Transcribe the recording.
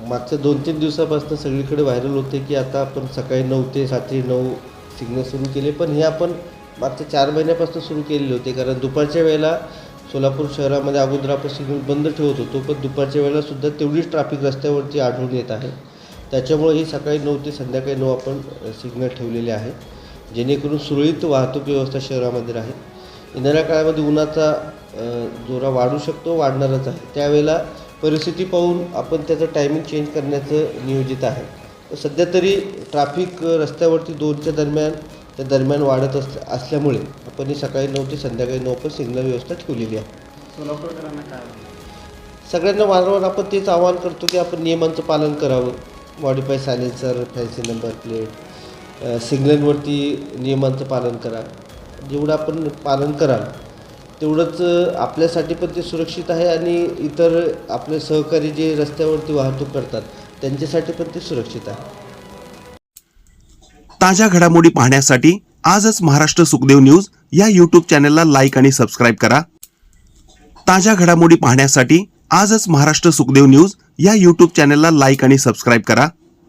मागच्या दोन तीन दिवसापासून सगळीकडे व्हायरल होते की आता आपण सकाळी नऊ ते रात्री नऊ सिग्नल सुरू केले पण हे आपण मागच्या चार महिन्यापासून सुरू केलेले होते. कारण दुपारच्या वेळेला सोलापूर शहरामध्ये अगोदर आपण सिग्नल बंद ठेवत होतो पण दुपारच्या वेळेला सुद्धा तेवढीच ट्रॅफिक रस्त्यावरती आढळून येत आहे. त्याच्यामुळे ही सकाळी नऊ ते संध्याकाळी नऊ आपण सिग्नल ठेवलेले आहे जेणेकरून सुरळीत वाहतूक व्यवस्था शहरामध्ये राहील. येणाऱ्या काळामध्ये उन्हाचा जोरा वाढू शकतो वाढणारच आहे. त्यावेळेला परिस्थिती पाहून आपण त्याचं टायमिंग चेंज करण्याचं नियोजित आहे. तर सध्या तरी ट्रॅफिक रस्त्यावरती दोनच्या दरम्यान त्या दरम्यान वाढत अस असल्यामुळे आपण ही सकाळी नऊ ते संध्याकाळी नऊ पण सिग्नल व्यवस्था ठेवलेली आहे. सोलापूरकरांना काय सगळ्यांना वारंवार आपण तेच आवाहन करतो की आपण नियमांचं पालन करावं. Modify silencer fancy number plate सिग्नलवरती नियमांचं पालन करा. जेवढं आपण पालन कराल तेवढंच आपल्यासाठी पण ते सुरक्षित आहे आणि इतर आपले सहकारी जे रस्त्यावरती वाहतूक करतात त्यांच्यासाठी पण ते सुरक्षित आहे. ताज्या घडामोडी पाहण्यासाठी आजच महाराष्ट्र सुखदेव न्यूज या यूट्यूब चॅनलला लाईक आणि सबस्क्राईब करा. ताज्या घडामोडी पाहण्यासाठी आजच महाराष्ट्र सुखदेव न्यूज या यूट्यूब चॅनलला लाईक आणि सबस्क्राईब करा.